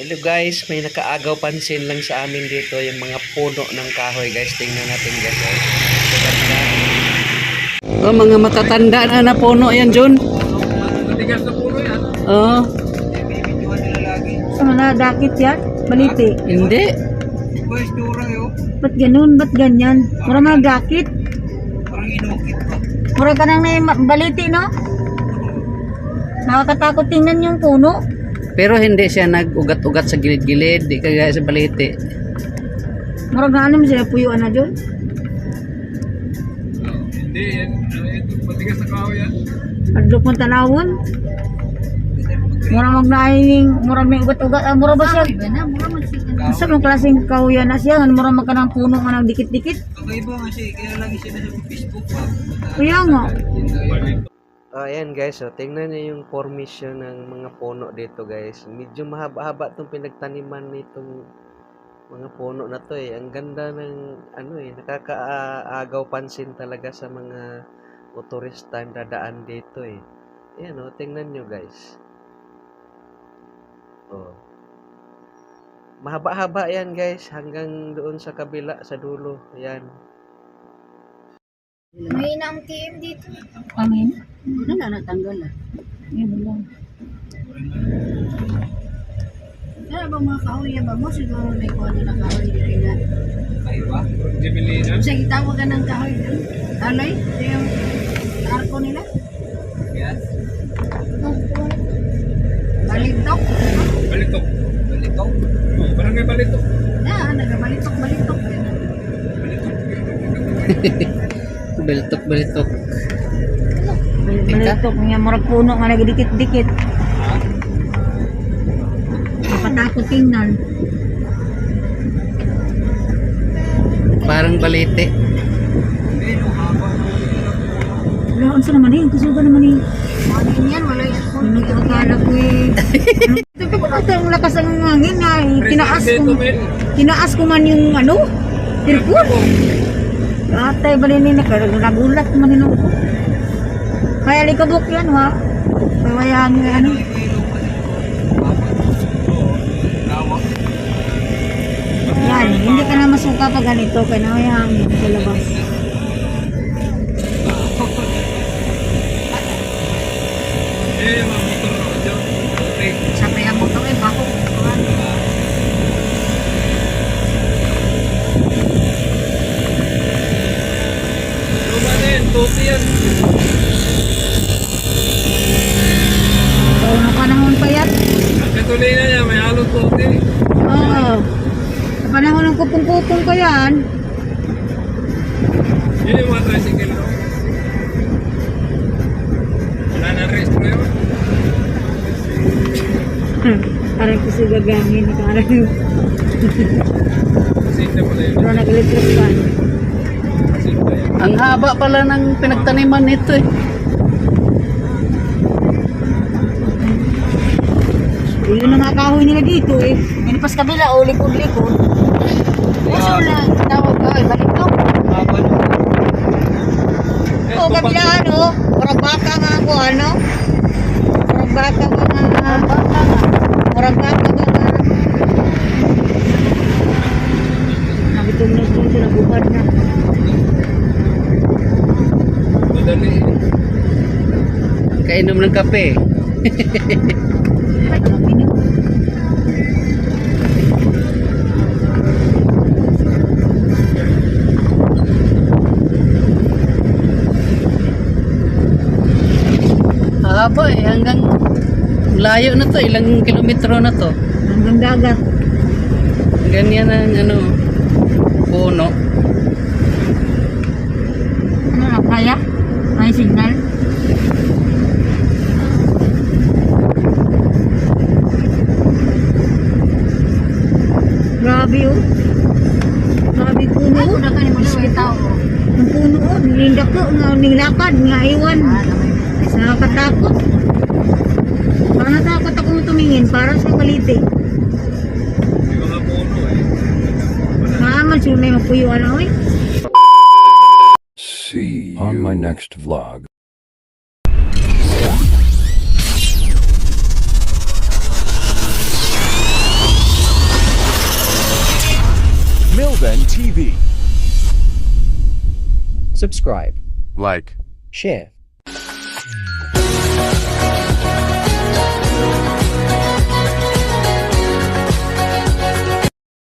Hello guys, may nakaagaw pansin lang sa amin dito yung mga puno ng kahoy guys. Tingnan natin guys. Oh. Oh, mga matatanda na na puno yan, Jun. Matigas na puno yan. Oo. Sa mga dakit yan? Baliti. Hindi. Ba't ganun? Ba't ganyan? Mura mga dakit. Mura ka nang baliti, no? Nakakatakot tingnan yung puno. Pero hindi siya nag-ugat-ugat sa gilid-gilid. Di kagaya sa baliti. Mura na ano mo sila puyuan na dyan. Hindi, yan. Ano? Matigas na kahoy yan. Pagdok mo tanawon. Mura magnaining, mura may ugat-ugat. Ah, mura ba siya? Sa mga klaseng kahuyan na siya, mura magkanang puno nga nang dikit-dikit. Kakaiba nga siya, kaya lagi siya nasa Facebook pa. Kaya nga. Oh, ayan guys, oh, tingnan niyo yung formation ng mga puno dito guys. Medyo mahaba-haba itong pinagtaniman nitong mga puno na to eh. Ang ganda ng ano eh, nakakaagaw pansin talaga sa mga motorista na dadaan dito eh. Ayan oh, tingnan nyo guys. Oh. Mahaba-haba yan guys, hanggang doon sa kabila, sa dulo. Ayan. May inaam KM dito. Amin. Wala na natanggal ah. Yun lang. Kaya ba mga kahoy ba mo? Siguro may kuha na kahoy dito nga. Kakaiba? Jimilinan? Sige, tawag ka ng kahoy doon. Alay, ito yung arko nila. Oh, Balitok. Balitok. Balitok? Oh, barangay Balitok. Na, nagabalitok, balitok. Yan na. Balitok-balitok. Balitok niya, murag puno nga nagdikit-dikit. Napatakot tingnan. Parang balite. Wala, ang sa naman eh. Kusuga naman eh. Ano yan? Wala yan. Ano ko akala ko eh. Ito ko ito ang lakas ng hangin eh. Tinaas ko, tinaas ko man yung ano, tirpon. Atay ba rin na nagulat man yun ako. Kaya likabok yan ha. Kaya nga ano. Yan, hindi ka na masuka pag ganito. Kaya na kaya hangin sa labas. Sabay ang motor eh, bako. Tuti yan. So, na panahon pa yan. Ang katulina niya, may halong tuti. Oo. Sa panahon ng kupong-kupong pa yan. Yun yung mga tricycle ko. Wala na rest mo yun. Parang kasi gagamit. Parang Sinta pala yun. Pero nag-electric fan. Yan. Ang haba pala ng pinagtaniman nito eh. Yun ang mga kahoy nila dito eh. Yan pas kabila, o likod-likod. Kasi wala, tawag ka, eh, balik to. Haba na. O kabila ano, murag baka nga ako ano. Murag baka nga nga. Murag baka nga nga. Nabitong na ito, nabubad na. Madali. Kainom ng kape. Ay, Mahaba eh, hanggang layo na to, ilang kilometro na to. Hanggang dagat. Ganyan ang ano, puno. Ano na, kaya? May signal? Grabe oh. Grabe puno Ay, oh. kung nakanin mo na tao. Ang puno oh. Nilindak ko. Nga nilakad. Nga iwan. Sa nakakatakot. Parang natakot akong tumingin. Para sa mga. Maaman siya may mapuyuan ako eh. See you on my next vlog. TV. subscribe, Like. share.